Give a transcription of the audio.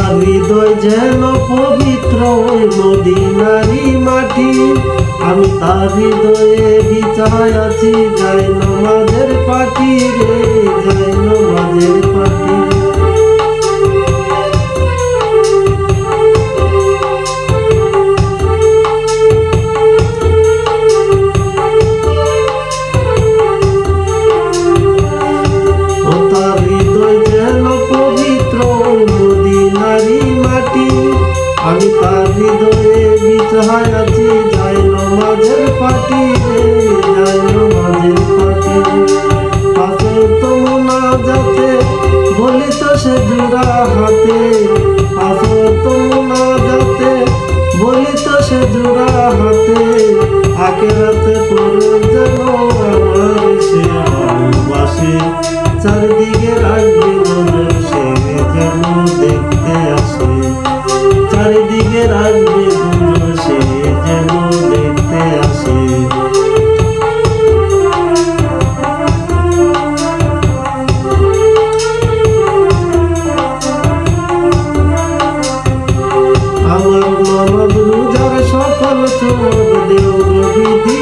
তার হৃদয় যেন পবিত্র ওই মদিনারি মাটি। আমি তার হৃদয়ে বিচার আছি, যাই নমাজের পাটি রে। মাটি, আমি তার হৃদয়ে বিছায় আছি যাই নমাজের পাটি যাই নমাজের পাটি পাশে তো মোনা যাতে বলি তো সে জোড়া হাতে। পাশে তো মোনা যাতে বলি তো সে জোড়া হাতে। আকেরাতে পড়ে যেন আমার সে ভালোবাসে চারিদিকে মম গুরু যার সকল চোখ দেও বিধি